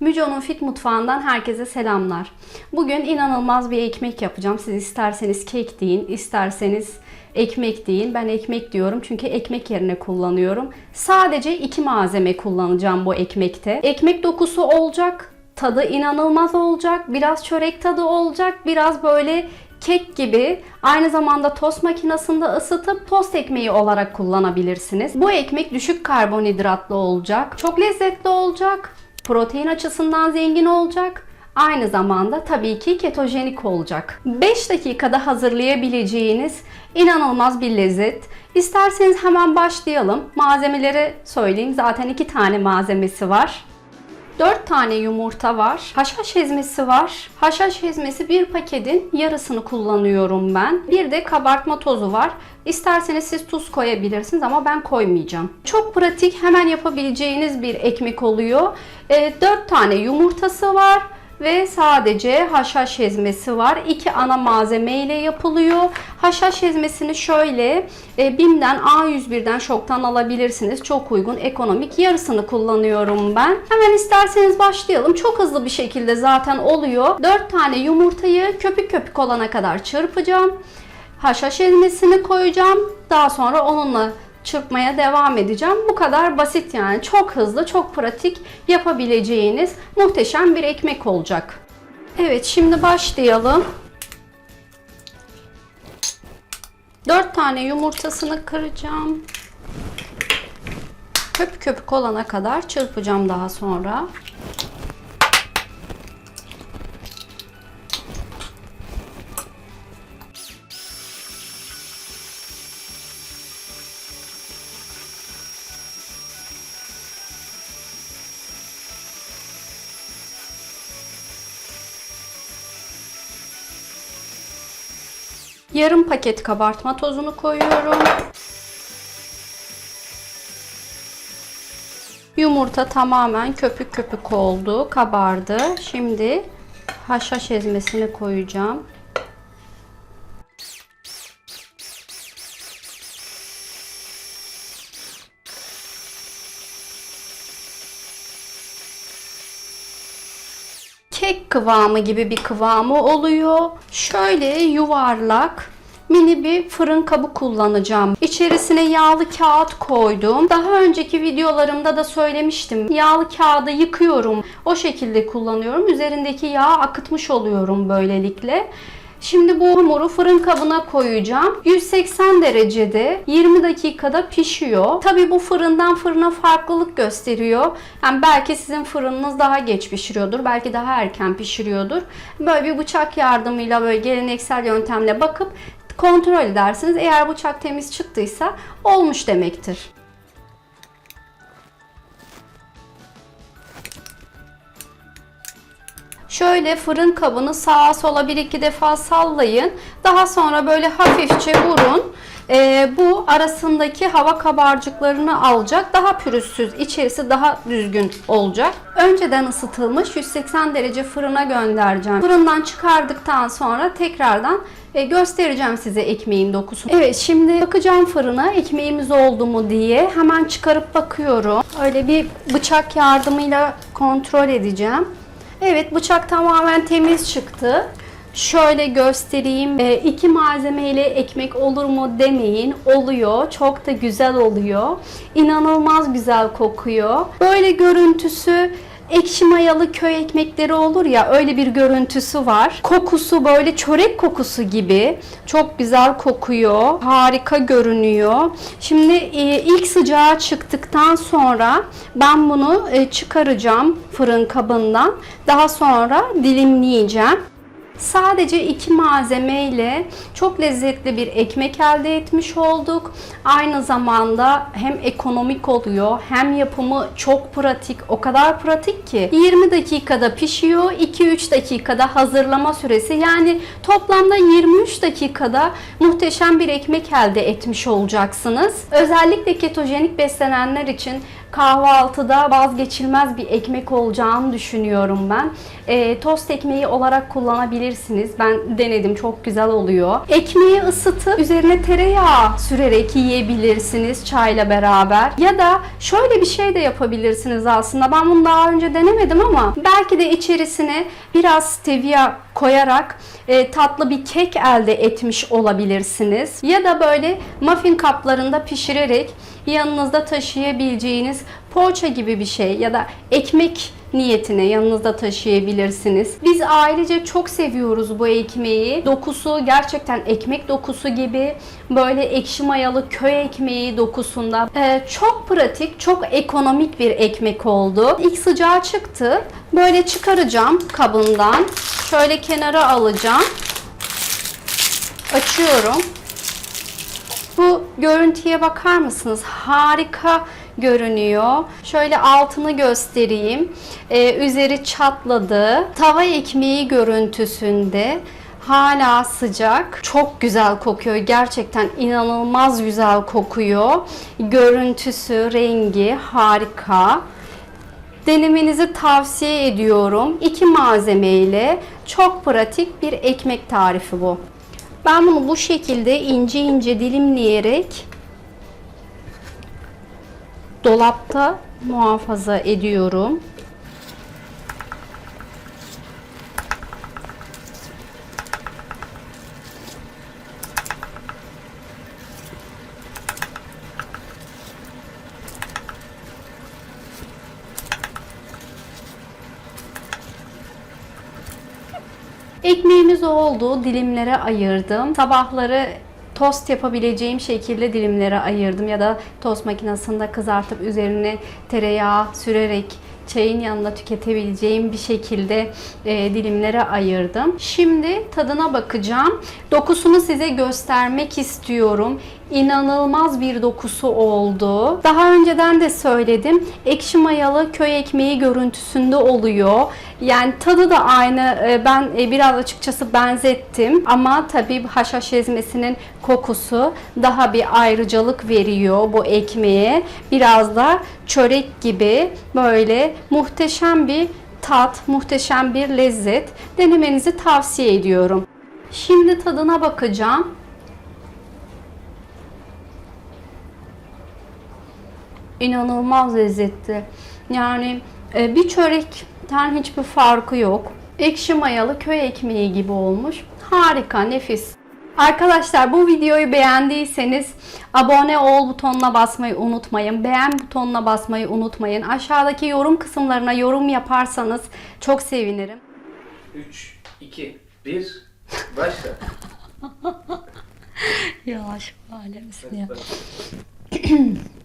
Müco'nun Fit Mutfağı'ndan herkese selamlar. Bugün inanılmaz bir ekmek yapacağım. Siz isterseniz kek deyin, isterseniz ekmek deyin. Ben ekmek diyorum çünkü ekmek yerine kullanıyorum. Sadece iki malzeme kullanacağım bu ekmekte. Ekmek dokusu olacak, tadı inanılmaz olacak, biraz çörek tadı olacak, biraz böyle kek gibi aynı zamanda tost makinesinde ısıtıp tost ekmeği olarak kullanabilirsiniz. Bu ekmek düşük karbonhidratlı olacak. Çok lezzetli olacak. Protein açısından zengin olacak. Aynı zamanda tabii ki ketojenik olacak. 5 dakikada hazırlayabileceğiniz inanılmaz bir lezzet. İsterseniz hemen başlayalım. Malzemeleri söyleyeyim. Zaten 2 tane malzemesi var. 4 tane yumurta var. Haşhaş ezmesi var. Haşhaş ezmesi bir paketin yarısını kullanıyorum ben. Bir de kabartma tozu var. İsterseniz siz tuz koyabilirsiniz ama ben koymayacağım. Çok pratik hemen yapabileceğiniz bir ekmek oluyor. 4 tane yumurtası var ve sadece haşhaş ezmesi var. İki ana malzeme ile yapılıyor. Haşhaş ezmesini şöyle e, BİM'den A101'den şoktan alabilirsiniz. Çok uygun, ekonomik. Yarısını kullanıyorum ben. Hemen isterseniz başlayalım. Çok hızlı bir şekilde zaten oluyor. 4 tane yumurtayı köpük köpük olana kadar çırpacağım. Haşhaş ezmesini koyacağım. Daha sonra onunla çırpmaya devam edeceğim. Bu kadar basit yani. Çok hızlı, çok pratik yapabileceğiniz muhteşem bir ekmek olacak. Evet, şimdi başlayalım. 4 tane yumurtasını kıracağım. Köpük köpük olana kadar çırpacağım daha sonra. Yarım paket kabartma tozunu koyuyorum. Yumurta tamamen köpük köpük oldu, kabardı. Şimdi haşhaş ezmesini koyacağım. Kek kıvamı gibi bir kıvamı oluyor. Şöyle yuvarlak mini bir fırın kabı kullanacağım. İçerisine yağlı kağıt koydum. Daha önceki videolarımda da söylemiştim. Yağlı kağıdı yıkıyorum. O şekilde kullanıyorum. Üzerindeki yağı akıtmış oluyorum böylelikle. Şimdi bu hamuru fırın kabına koyacağım. 180 derecede 20 dakikada pişiyor. Tabi bu fırından fırına farklılık gösteriyor. Yani belki sizin fırınınız daha geç pişiriyordur. Belki daha erken pişiriyordur. Böyle bir bıçak yardımıyla böyle geleneksel yöntemle bakıp kontrol edersiniz. Eğer bıçak temiz çıktıysa olmuş demektir. Şöyle fırın kabını sağa sola bir iki defa sallayın. Daha sonra böyle hafifçe vurun. Ee, bu arasındaki hava kabarcıklarını alacak. Daha pürüzsüz, içerisi daha düzgün olacak. Önceden ısıtılmış 180 derece fırına göndereceğim. Fırından çıkardıktan sonra tekrardan e, göstereceğim size ekmeğin dokusunu. Evet şimdi bakacağım fırına ekmeğimiz oldu mu diye. Hemen çıkarıp bakıyorum. Öyle bir bıçak yardımıyla kontrol edeceğim. Evet bıçak tamamen temiz çıktı. Şöyle göstereyim. E, iki malzemeyle ekmek olur mu demeyin. Oluyor. Çok da güzel oluyor. İnanılmaz güzel kokuyor. Böyle görüntüsü ekşi mayalı köy ekmekleri olur ya öyle bir görüntüsü var. Kokusu böyle çörek kokusu gibi. Çok güzel kokuyor. Harika görünüyor. Şimdi e, ilk sıcağı çıktıktan sonra ben bunu e, çıkaracağım fırın kabından. Daha sonra dilimleyeceğim. Sadece iki malzeme ile çok lezzetli bir ekmek elde etmiş olduk. Aynı zamanda hem ekonomik oluyor hem yapımı çok pratik. O kadar pratik ki 20 dakikada pişiyor. 2-3 dakikada hazırlama süresi. Yani toplamda 23 dakikada muhteşem bir ekmek elde etmiş olacaksınız. Özellikle ketojenik beslenenler için kahvaltıda vazgeçilmez bir ekmek olacağını düşünüyorum ben. E, tost ekmeği olarak kullanabilirsiniz. Ben denedim çok güzel oluyor. Ekmeği ısıtıp üzerine tereyağı sürerek yiyebilirsiniz çayla beraber. Ya da şöyle bir şey de yapabilirsiniz aslında. Ben bunu daha önce denemedim ama belki de içerisine biraz stevia koyarak e, tatlı bir kek elde etmiş olabilirsiniz. Ya da böyle muffin kaplarında pişirerek yanınızda taşıyabileceğiniz poğaça gibi bir şey ya da ekmek niyetine yanınızda taşıyabilirsiniz. Biz ailece çok seviyoruz bu ekmeği. Dokusu gerçekten ekmek dokusu gibi böyle ekşi mayalı köy ekmeği dokusunda. Ee, çok pratik, çok ekonomik bir ekmek oldu. İlk sıcağı çıktı. Böyle çıkaracağım kabından. Şöyle kenara alacağım. Açıyorum. Bu görüntüye bakar mısınız? Harika görünüyor. Şöyle altını göstereyim. Ee, üzeri çatladı. Tava ekmeği görüntüsünde. Hala sıcak. Çok güzel kokuyor. Gerçekten inanılmaz güzel kokuyor. Görüntüsü, rengi harika. Denemenizi tavsiye ediyorum. İki malzemeyle çok pratik bir ekmek tarifi bu. Ben bunu bu şekilde ince ince dilimleyerek dolapta muhafaza ediyorum. Ekmeğimiz oldu. Dilimlere ayırdım. Sabahları tost yapabileceğim şekilde dilimlere ayırdım ya da tost makinesinde kızartıp üzerine tereyağı sürerek çayın yanında tüketebileceğim bir şekilde e, dilimlere ayırdım. Şimdi tadına bakacağım. Dokusunu size göstermek istiyorum. İnanılmaz bir dokusu oldu. Daha önceden de söyledim. Ekşi mayalı köy ekmeği görüntüsünde oluyor. Yani tadı da aynı. E, Ben e, biraz açıkçası benzettim. Ama tabii haşhaş ezmesinin kokusu daha bir ayrıcalık veriyor bu ekmeğe. Biraz da çörek gibi böyle muhteşem bir tat, muhteşem bir lezzet. Denemenizi tavsiye ediyorum. Şimdi tadına bakacağım. İnanılmaz lezzetli. Yani e, bir çörekten hiçbir farkı yok. Ekşi mayalı köy ekmeği gibi olmuş. Harika, nefis. Arkadaşlar bu videoyu beğendiyseniz abone ol butonuna basmayı unutmayın. Beğen butonuna basmayı unutmayın. Aşağıdaki yorum kısımlarına yorum yaparsanız çok sevinirim. 3, 2, 1, başla. Yavaş alemsin ya.